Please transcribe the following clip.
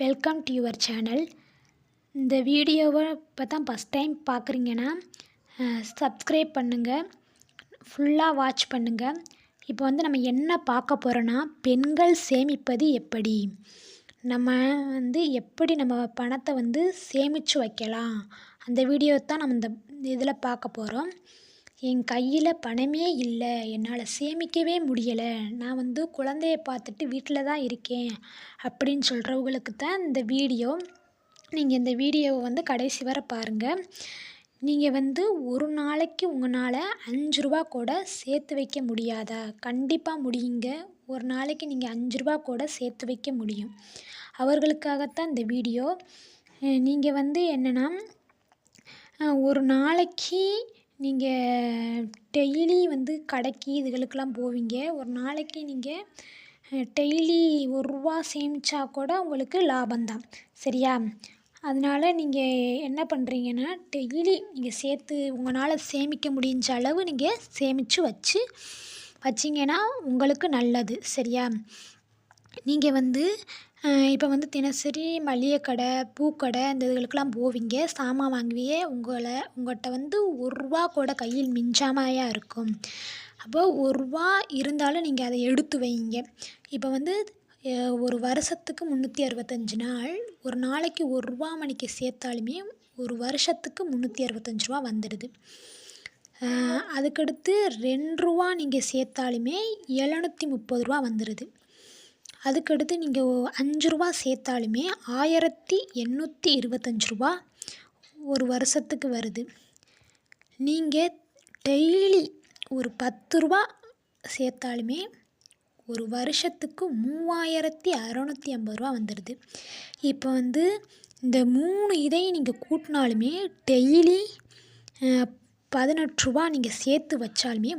Welcome to your channel இந்த வீடியோவை இப்போ தான் ஃபஸ்ட் டைம் பார்க்குறீங்கன்னா சப்ஸ்கிரைப் பண்ணுங்கள் ஃபுல்லாக வாட்ச் பண்ணுங்கள் இப்போ வந்து நம்ம என்ன பார்க்க போகிறோன்னா பெண்கள் சேமிப்பது எப்படி? நம்ம வந்து எப்படி நம்ம பணத்தை வந்து சேமித்து வைக்கலாம்? அந்த வீடியோ தான் நம்ம இந்த இதில் பார்க்க போகிறோம் என் கையில் பணமே இல்லை. என்னால் சேமிக்கவே முடியலை. நான் வந்து குழந்தைய பார்த்துட்டு வீட்டில் தான் இருக்கேன் அப்படின்னு சொல்கிறவங்களுக்கு தான் இந்த வீடியோ. நீங்கள் இந்த வீடியோவை வந்து கடைசி வரை பாருங்கள் நீங்கள் வந்து ஒரு நாளைக்கு உங்களால் அஞ்சு ரூபா கூட சேர்த்து வைக்க முடியாதா? கண்டிப்பாக முடியுங்க. ஒரு நாளைக்கு நீங்கள் அஞ்சு ரூபா கூட சேர்த்து வைக்க முடியும். அவர்களுக்காகத்தான் இந்த வீடியோ. நீங்கள் வந்து என்னென்னா ஒரு நாளைக்கு நீங்கள் டெய்லி வந்து கடைக்கு இதுகளுக்கெல்லாம் போவீங்க. ஒரு நாளைக்கு நீங்கள் டெய்லி ஒரு ரூபா சேமித்தா கூட உங்களுக்கு லாபம்தான். சரியா? அதனால் நீங்கள் என்ன பண்ணுறீங்கன்னா டெய்லி நீங்கள் சேர்த்து உங்களால் சேமிக்க முடிஞ்ச அளவு நீங்கள் சேமித்து வச்சு வச்சிங்கன்னா உங்களுக்கு நல்லது. சரியா? நீங்கள் வந்து இப்போ வந்து தினசரி மளிகை கடை பூக்கடை இந்த இதுகளுக்கெல்லாம் போவீங்க. சாமான் வாங்குவீங்க உங்களை உங்கள்கிட்ட வந்து ஒரு ரூபா கூட கையில் மிஞ்சாமையாக இருக்கும். அப்போ ஒரு ரூபா இருந்தாலும் நீங்கள் அதை எடுத்து வைங்க. இப்போ வந்து ஒரு வருஷத்துக்கு முந்நூற்றி அறுபத்தஞ்சு நாள் ஒரு நாளைக்கு ஒரு ரூபா மணிக்கு சேர்த்தாலுமே ஒரு வருஷத்துக்கு முந்நூற்றி அறுபத்தஞ்சு ரூபா வந்துடுது. அதுக்கடுத்து ரெண்டு ரூபா நீங்கள் சேர்த்தாலுமே எழுநூற்றி முப்பது ரூபா வந்துடுது. அதுக்கடுத்து நீங்கள் அஞ்சு ரூபா சேர்த்தாலுமே ஆயிரத்தி எண்ணூற்றி இருபத்தஞ்சி ரூபா ஒரு வருஷத்துக்கு வருது. நீங்கள் டெய்லி ஒரு பத்து ரூபா சேர்த்தாலுமே ஒரு வருஷத்துக்கு மூவாயிரத்தி அறநூற்றி ஐம்பது ரூபா வந்துடுது இப்போ வந்து இந்த மூணு இதையும் நீங்கள் கூட்டினாலுமே டெய்லி பதினெட்டு ரூபா நீங்கள் சேர்த்து வச்சாலுமே